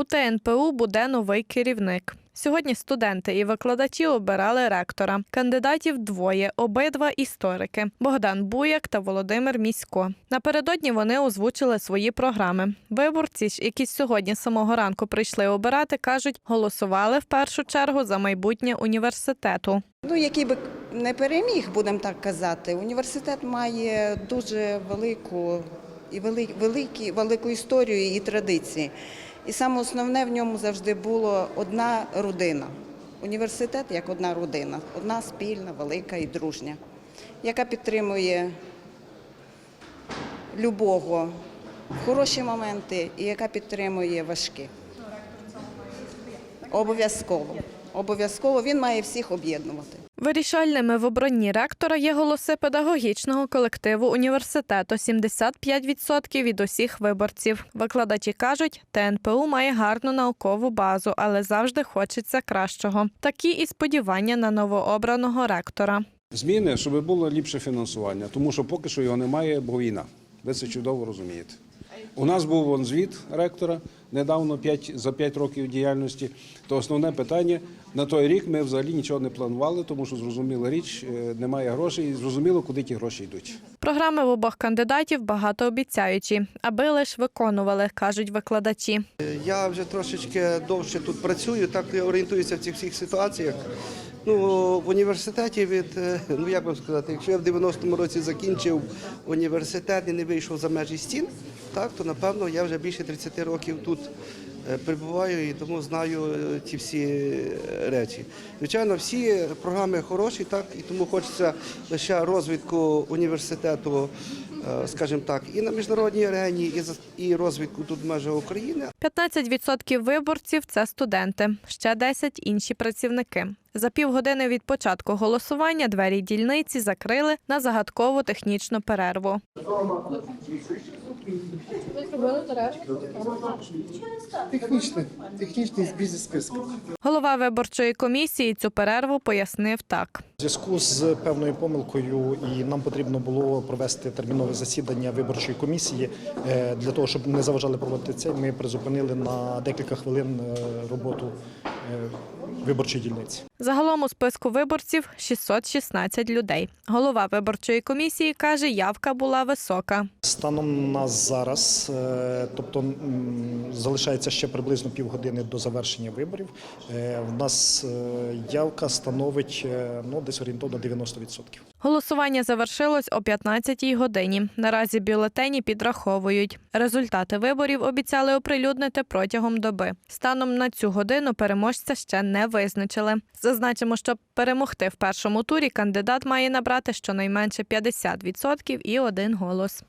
У ТНПУ буде новий керівник. Сьогодні студенти і викладачі обирали ректора. Кандидатів двоє, обидва історики Богдан Буяк та Володимир Місько. Напередодні вони озвучили свої програми. Виборці, ж, які сьогодні самого ранку прийшли обирати, кажуть, голосували в першу чергу за майбутнє університету. Ну, який би не переміг, будемо так казати, університет має дуже велику і вели- великі, велику історію і традиції. І саме основне в ньому завжди було одна родина. Університет як одна родина, одна спільна, велика і дружня, яка підтримує любого в хороші моменти і яка підтримує важкі. Обов'язково. Обов'язково він має всіх об'єднувати. Вирішальними в обранні ректора є голоси педагогічного колективу університету 75% від усіх виборців. Викладачі кажуть, ТНПУ має гарну наукову базу, але завжди хочеться кращого. Такі і сподівання на новообраного ректора. Зміни, щоб було ліпше фінансування, тому що поки що його немає, бо війна. Ви це чудово розумієте. У нас був вон звіт ректора недавно 5, за 5 років діяльності. То основне питання на той рік ми взагалі нічого не планували, тому що зрозуміла річ, е, немає грошей, і зрозуміло, куди ті гроші йдуть. Програми в обох кандидатів багатообіцяючі, аби лише виконували, кажуть викладачі. Я вже трошечки довше тут працюю, так я орієнтуюся в цих всіх ситуаціях. Ну, в університеті від, е, ну як вам сказати, якщо я в 90-му році закінчив університет і не вийшов за межі стін, так, то напевно я вже більше 30 років тут е, перебуваю і тому знаю е, ті всі е, речі. Звичайно, всі програми хороші, так, і тому хочеться лише розвитку університету, скажімо так, і на міжнародній арені, і розвитку тут в межах України. 15% виборців це студенти, ще 10 – інші працівники. За півгодини від початку голосування двері дільниці закрили на загадкову технічну перерву. Технічний, технічний бізнес список. Голова виборчої комісії цю перерву пояснив так. У зв'язку з певною помилкою, і нам потрібно було провести термінове засідання виборчої комісії Е, для того, щоб не заважали проводити це. Ми призупинили на декілька хвилин е, роботу е, виборчої дільниці. Загалом у списку виборців 616 людей. Голова виборчої комісії каже, явка була висока. Станом на зараз, тобто залишається ще приблизно півгодини до завершення виборів. В нас явка становить ну десь орієнтовно 90%. Голосування завершилось о 15-й годині. Наразі бюлетені підраховують. Результати виборів обіцяли оприлюднити протягом доби. Станом на цю годину переможця ще не визначили. Зазначимо, щоб перемогти в першому турі, кандидат має набрати щонайменше 50% і один голос.